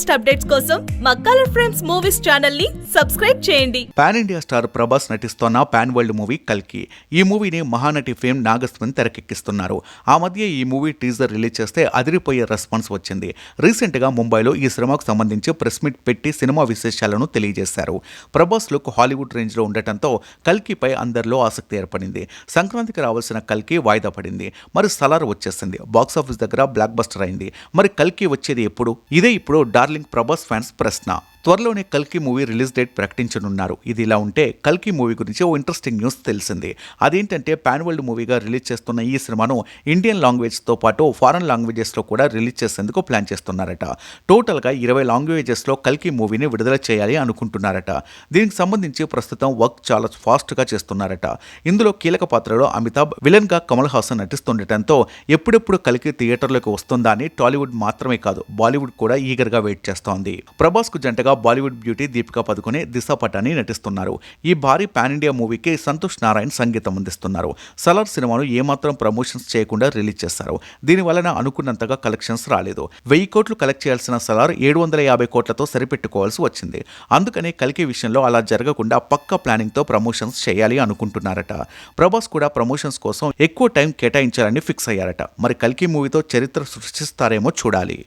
Latest updates కోసం మా colour frames movies ఛానల్ని సబ్స్క్రైబ్ చేయండి. పాన్ ఇండియా స్టార్ ప్రభాస్ నటిస్తోన్న పాన్ వరల్డ్ మూవీ కల్కి. ఈ మూవీని మహానటి ఫేమ్ నాగస్వన్ తెరకెక్కిస్తున్నారు. ఆ మధ్య ఈ మూవీ టీజర్ రిలీజ్ చేస్తే అదిరిపోయే రెస్పాన్స్ వచ్చింది. రీసెంట్గా ముంబైలో ఈ సినిమాకు సంబంధించి ప్రెస్ మీట్ పెట్టి సినిమా విశేషాలను తెలియజేశారు. ప్రభాస్ లుక్ హాలీవుడ్ రేంజ్లో ఉండటంతో కల్కిపై అందరిలో ఆసక్తి ఏర్పడింది. సంక్రాంతికి రావాల్సిన కల్కి వాయిదా పడింది. మరి సలార్ వచ్చేసింది. బాక్సాఫీస్ దగ్గర బ్లాక్ బస్టర్ అయింది. మరి కల్కి వచ్చేది ఎప్పుడు? ఇదే ఇప్పుడు డార్లింగ్ ప్రభాస్ ఫ్యాన్స్ ప్రశ్న త్వరలోనే కల్కి మూవీ రిలీజ్ డేట్ ప్రకటించనున్నారు. ఇది ఇలా ఉంటే కల్కి మూవీ గురించి ఓ ఇంట్రెస్టింగ్ న్యూస్ తెలిసింది. అదేంటంటే పాన్ వరల్డ్ మూవీగా రిలీజ్ చేస్తున్న ఈ సినిమాను ఇండియన్ లాంగ్వేజ్తో పాటు ఫారెన్ లాంగ్వేజెస్లో కూడా రిలీజ్ చేసేందుకు ప్లాన్ చేస్తున్నారట. టోటల్గా ఇరవై లాంగ్వేజెస్లో కల్కి మూవీని విడుదల చేయాలి అనుకుంటున్నారట. దీనికి సంబంధించి ప్రస్తుతం వర్క్ చాలా ఫాస్ట్గా చేస్తున్నారట. ఇందులో కీలక పాత్రలో అమితాబ్ విలన్గా కమల్ హాసన్ నటిస్తుండటంతో ఎప్పుడెప్పుడు కలికి థియేటర్లోకి వస్తుందా అని టాలీవుడ్ మాత్రమే కాదు బాలీవుడ్ కూడా ఈగర్గా వెయిట్ చేస్తోంది. ప్రభాస్కు జంటగా బాలీవుడ్ బ్యూటీ దీపికా పదుకునే దిశ పటాని నటిస్తున్నారు. ఈ భారీ పాన్ ఇండియా మూవీకి సంతోష్ నారాయణ్ సంగీతం అందిస్తున్నారు. సలార్ సినిమాను ఏమాత్రం ప్రమోషన్స్ చేయకుండా రిలీజ్ చేశారు. దీనివలన అనుకున్నంతగా కలెక్షన్స్ రాలేదు. వెయ్యి కోట్లు కలెక్ట్ చేయాల్సిన సలార్ ఏడు వందల యాభై కోట్లతో సరిపెట్టుకోవాల్సి వచ్చింది. అందుకనే కలికి విషయంలో అలా జరగకుండా పక్క ప్లానింగ్తో ప్రమోషన్స్ చేయాలి అనుకుంటున్నారట. ప్రభాస్ కూడా ప్రమోషన్స్ కోసం ఎక్కువ టైం కేటాయించాలని ఫిక్స్ అయ్యారట. మరి కల్కి మూవీతో చరిత్ర సృష్టిస్తారేమో చూడాలి.